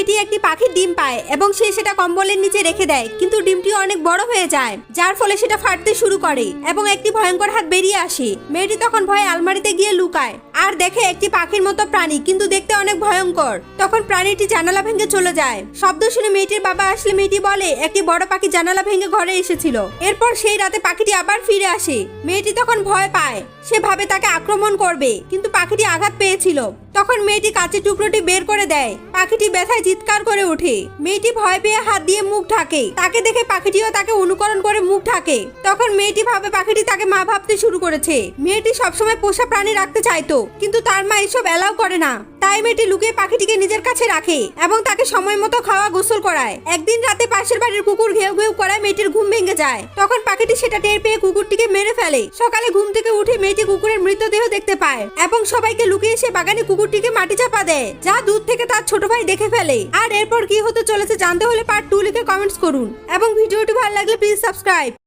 মেয়েটি একটি পাখির ডিম পায় এবং সে সেটা কম্বলের নিচে রেখে দেয়, কিন্তু ডিমটি অনেক বড় হয়ে যায়, যার ফলে সেটা ফাটতে শুরু করে এবং একটি ভয়ঙ্কর হাত বেরিয়ে আসে। মেয়েটি তখন ভয়ে আলমারিতে গিয়ে লুকায়, আর দেখে একটি পাখির মতো প্রাণী, কিন্তু দেখতে অনেক ভয়ঙ্কর। তখন প্রাণীটি জানালা ভেঙে চলে যায়। শব্দ শুনে মেয়েটির বাবা আসলে মেয়েটি বলে, একটি বড় পাখি জানালা ভেঙে ঘরে এসেছিল। এরপর সেই রাতে পাখিটি আবার ফিরে আসে। মেয়েটি তখন ভয় পায়, সে ভাবে তাকে আক্রমণ করবে, কিন্তু পাখিটি আঘাত পেয়েছিল। তখন মেয়েটি কাঁচের টুকরোটি বের করে দেয়। পাখিটি ব্যথায় চিৎকার করে ওঠে। মেয়েটি ভয় পেয়ে হাত দিয়ে মুখ ঢাকে। তাকে দেখে পাখিটিও তাকে অনুকরণ করে ঢাকে তখন মেয়েটি ভাবে পাখিটি তাকে মা ভাবতে শুরু করেছে। মেয়েটি সবসময় পোষা প্রাণী রাখতে চাইতো, কিন্তু তার মা এসব অ্যালাউ করে না। তাই মেয়েটি লুকিয়ে পাখিটিকে নিজের কাছে রাখে এবং তাকে সময় মতো খাওয়া গোসল করায়। একদিন রাতে পাশের বাড়ির কুকুর ঘেউ ঘেউ করায় মেয়েটির ঘুম ভেঙে যায়। তখন পাখিটি সেটা টের পেয়ে কুকুরটিকে মেরে ফেলে। সকালে ঘুম থেকে উঠে মেয়েটি কুকুরের মৃতদেহ দেখতে পায় এবং সবাইকে লুকিয়ে সে বাগানে কুকুরটিকে মাটি চাপা দেয়, যা দূর থেকে তার ছোট ভাই দেখে ফেলে। আর এরপর কি হতে চলেছে জানতে হলে পার্ট টু লিখে কমেন্টস করুন। এবং ভিডিওটি ভালো লাগলে প্লিজ সাবস্ক্রাইব